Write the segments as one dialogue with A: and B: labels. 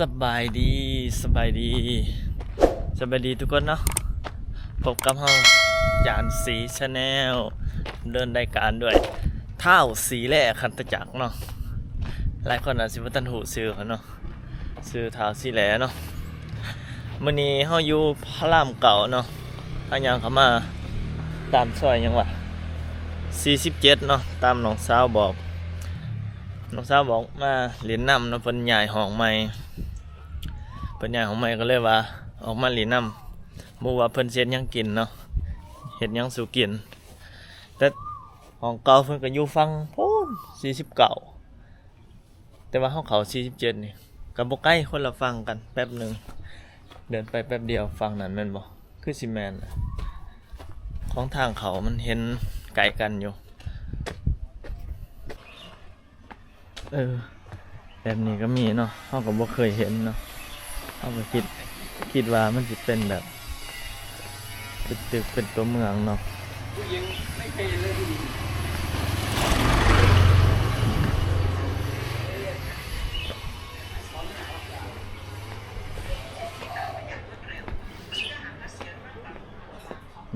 A: สบายดีสบายดีสบายดีทุกคนเนาะพบกับเฮาจานสีชาแนลเดินรายการด้วยเท่าสีแหล่คันตะจักเนาะหลายคนอาจสิบ่ทันหูซื้อเขาเนาะซื้อเท่าสีแหล่เนาะมื้อนี้เฮาอยู่พระรามเก่าเนาะทายังเข้ามาตามซอยยังวะ47เนาะตามน้องสาวบอก น้องสาวบอกมาเหรียญนำนะเพิ่นใหญ่ห้องใหม่เพิ่นใหญ่ห้องใหม่ก็เลยว่า ออกมาเหรียญนำบ่ว่าเพิ่นเฮ็ดหยังกินเนาะเฮ็ดหยังสู่กิน แต่ห้องเก่าเพิ่นก็อยู่ฝั่งโพ้น49แต่ว่าเฮาเข้า47นี่ก็บ่ไกลคนละฝั่งกันแป๊บหนึงเดินไปแป๊บเดียวฝั่งนั้นแม่นบ่คือสิแม่นของทางเขามันเห็นไกลกันอยู่ เออ แบบนี้ก็มีเนาะเขาก็บ่เคยเห็นเนาะเขาก็คิดคิดว่ามันจะเป็นแบบเป็นตึกเป็นตัวเมืองเนาะ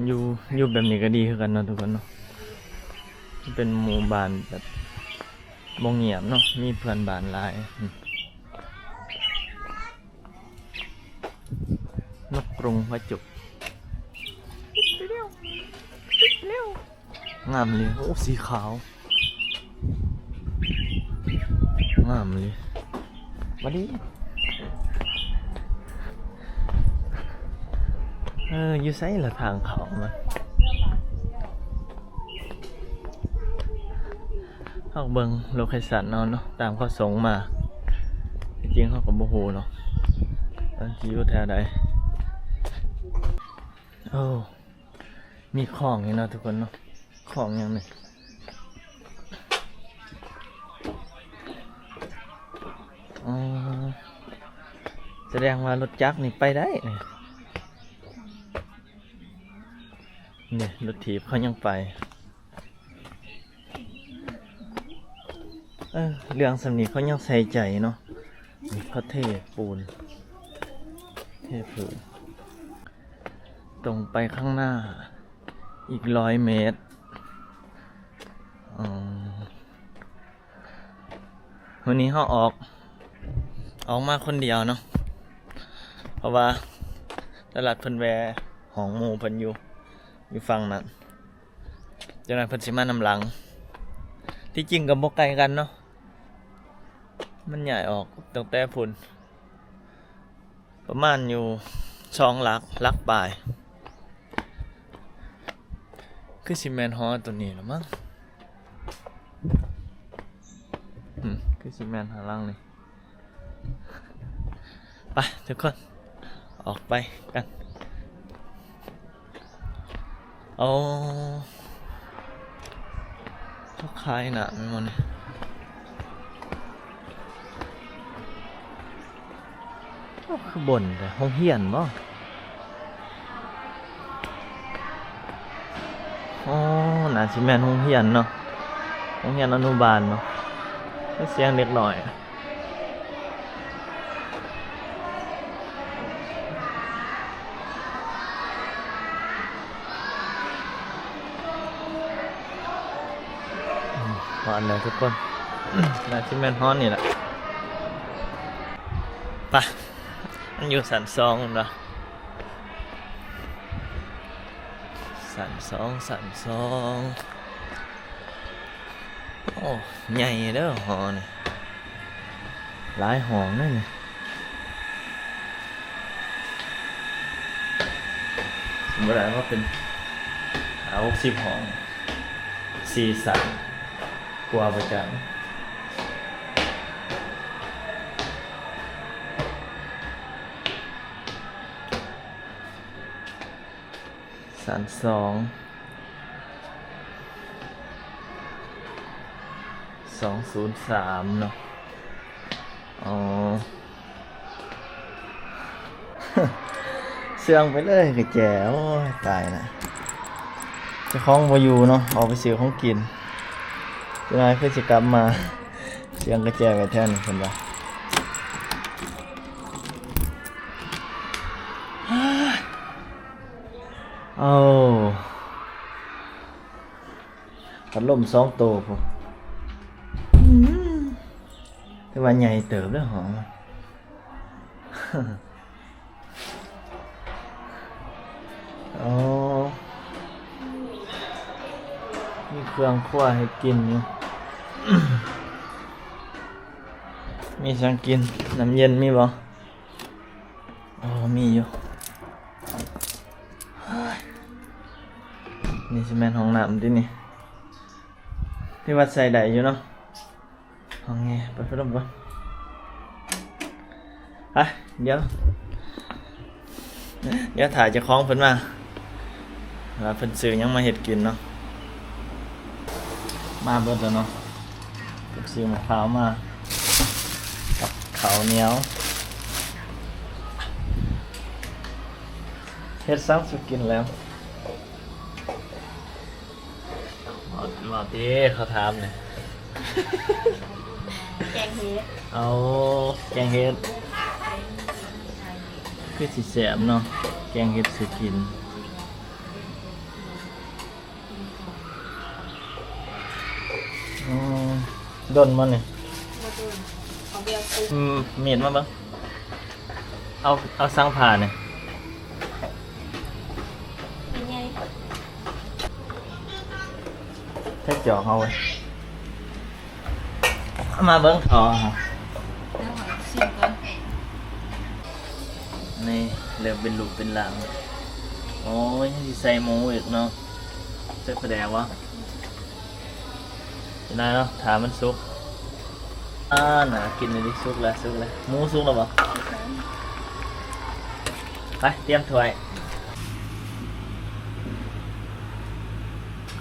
A: อยู่อยู่แบบนี้ก็ดีคือกันเนาะทุกคนเนาะเป็นหมู่บ้านแบบ บงเงียบเนาะมีเพื่อนบ้านหลายอืมนกกรงพระจุกงามเลยโอ้สีขาว งามเลยมาดิเอออยู่ไซละทางเขามัน เขาเบิงโลเคชั่นเนาะเนาะตามเขาส่งมา จริงเขาก็บ่ฮู้เนาะมันสิอยู่แถวใดโอ้มีของนี่เนาะทุกคนเนาะของหยังนี่อ๋อแสดงว่ารถจักรนี่ไปได้เนี่นี่รถถีบเขายังไป เออเรื่องสำนีเขายังใส่ใจเนาะเขาเทปูน เทผืนตรงไปข้างหน้า อีกร้อยเมตรอมวันนี้เขาออก ออกมาคนเดียวเนาะเพราะว่าตลาดเพิ่นแวหองหมูเพิ่นอยู่อยู่ฝั่งนั้นจ้านายเพิ่นสิมานำหลัง ที่จริงกับบกไกลกันเนาะ มันใหญ่ออกตั้งแต่พุ่นประมาณอยู่สองลักลักปลาย คือซีเมนฮอตัวนี้หรือมั้งคือซีเมนหาล่างนี่ไปทุกคน ออกไปกัน เอาเขาขายหนาไม่หมดเลย คือบนแต่ห้องเฮียนบ่อ๋อน่าสิแม่นห้องเฮียนเนาะห้องเฮียนอนุบาลเนาะเสียงเล็กหน่อยหวานเลยทุกคนน่าที่แมนฮอนนี่แหละไป มันอยู่สันสองเนาะสันสองสันสองโอ้ใหญ่เด้อหอนี่หลายหองนั่นนี่สมมติว่าเป็นเอาสิบหองสี่สันกลัวประจัง สามสองสองศูนย์สามเนาะอ๋อเสื่องไปเลยกระแจโอ้ยตายนะจะคล้องมาอยู่เนาะออกไปซื้อของกินจะนายเพื่อจะกลับมาเสียงกระแจไปแทนคนละ เอาพัดลมสองตัวพอแต่ว่าใหญ่เติบเด้อหอมอ๋อมีเครื่องครัวให้กินอยู่มีสังกิน น้ำเย็นมีบ่อ๋อมีอยู่ สิแม่นห้องน้ำที่นี่ที่วัดใส่ได้อยู่เนาะห้องไงเปิดพัดลมก่อนอะเดี๋ยวเดี๋ยวถ่ายจะคล้องเพิ่นมาว่าเพิ่นซื้อยังมาเฮ็ดกินเนาะมาเบิดแล้วเนาะซื้อมะพร้าวมากับข้าวเหนียวเฮ็ดซ้ำสุกินแล้ว บอกบอดิเขาถามเนี่ย
B: แกงเฮ็ด
A: เอาแกงเฮ็ดคือสิแสบเนาะแกงเฮ็ดสิกินอดนมันนี่
B: มาดูของเดียวคือ
A: อืมมีดมาบ้างเอาเอาสังผ่าเนี่ย
B: เป็นไง
A: แค่ จอกเอาไว้มาเบิ้งอ๋อครับ
B: แล้วหอยชิมก่อน
A: นี่เริ่มเป็นลูกเป็นหลังโอ้ยยังสิใส่หมูอีกเนาะใส่กระแดงวะจะได้เนาะถามมันสุกอ่าหนากินเลยดิสุกแล้วสุกแล้วหมูสุกแล้วปะไปเตรียมถ้วย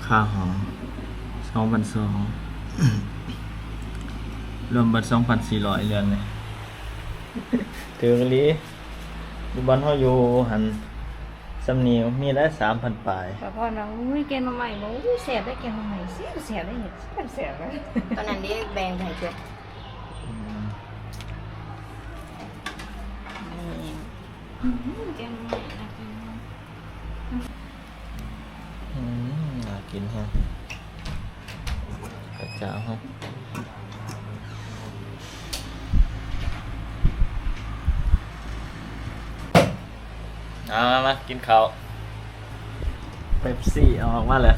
A: ข้าวหอม องพันสองรวมบัตรสองพันสี่ร้อยเรือนเลยถือกะลีดูบ้านเขาอยู่หันสำเนียงมีได้สามพันปลาย
B: ป้าพ่อน้องอุ้ยแกงมาใหม่บอกอุ้ยแสบได้แกงมาใหม่แสบแสบได้เห็ดแสบแสบเลยตอนนั้นนี่แบงไข่เจียวแกงมาใหม่นะกิน
A: อืมน่ากินแฮะกระเจ้าฮะเอามามากินข้าวเป๊ปซี่เอาออกมาเลย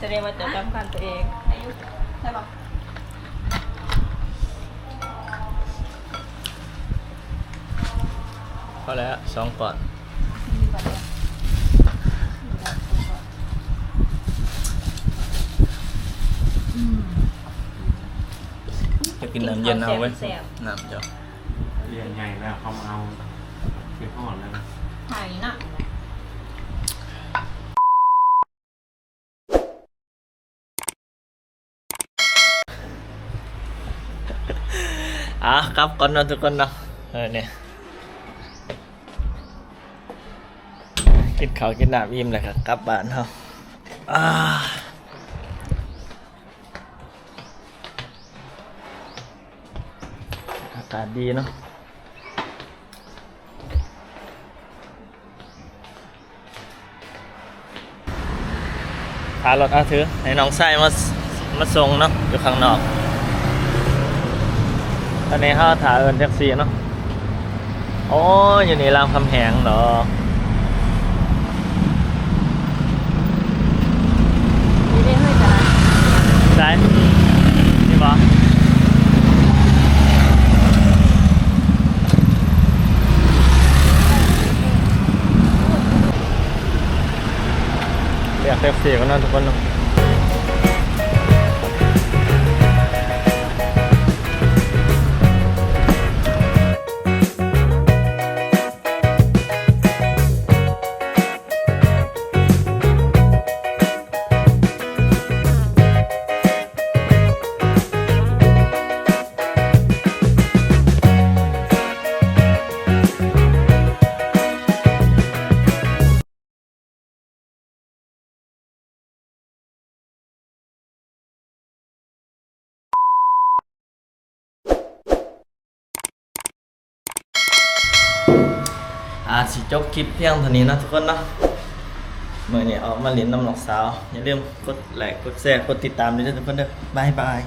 B: แสดงว่าจะจำกันตัวเองอายุใช่ปะ
A: พอแล้วสองปอนด์
B: มีบัตรเนี่ย
A: จะกินน้ำเย็นเอาไว้ย
B: แสบ
A: น้ำเจ้า
C: เรียนใหญ่แล้วเขามาเอาเก็บห่อนแล้วนะ
B: หายน่ะ
A: อะครับก่อนเนอนทุกคนเนาะเออเนี่ยกินข้าวกินน้ำอิ่มเลยครับกลับบ้านเฮาอ่าอากาศดีเนาะพารถเอาถือให้น้องไส้มามาส่งเนาะอยู่ข้างนอก ตอนนี้เขาถ่ายเอินแท็กซี่เนาะโอ้ยอยู่นี่รามคำแหงเหรอ
B: นี่ได้ให้กัน
A: ใช่นี่บอเรียกแท็กซี่กันเนาะทุกคนเนาะ อาสิจบคลิปเพียงเท่านี้นะทุกคนนะเมื่อนี้ออกมาเล่นน้ำหนอกสาว อย่าลืมกดไลค์กดแชร์กดติดตามด้วยนะทุกคนเด้อบายบาย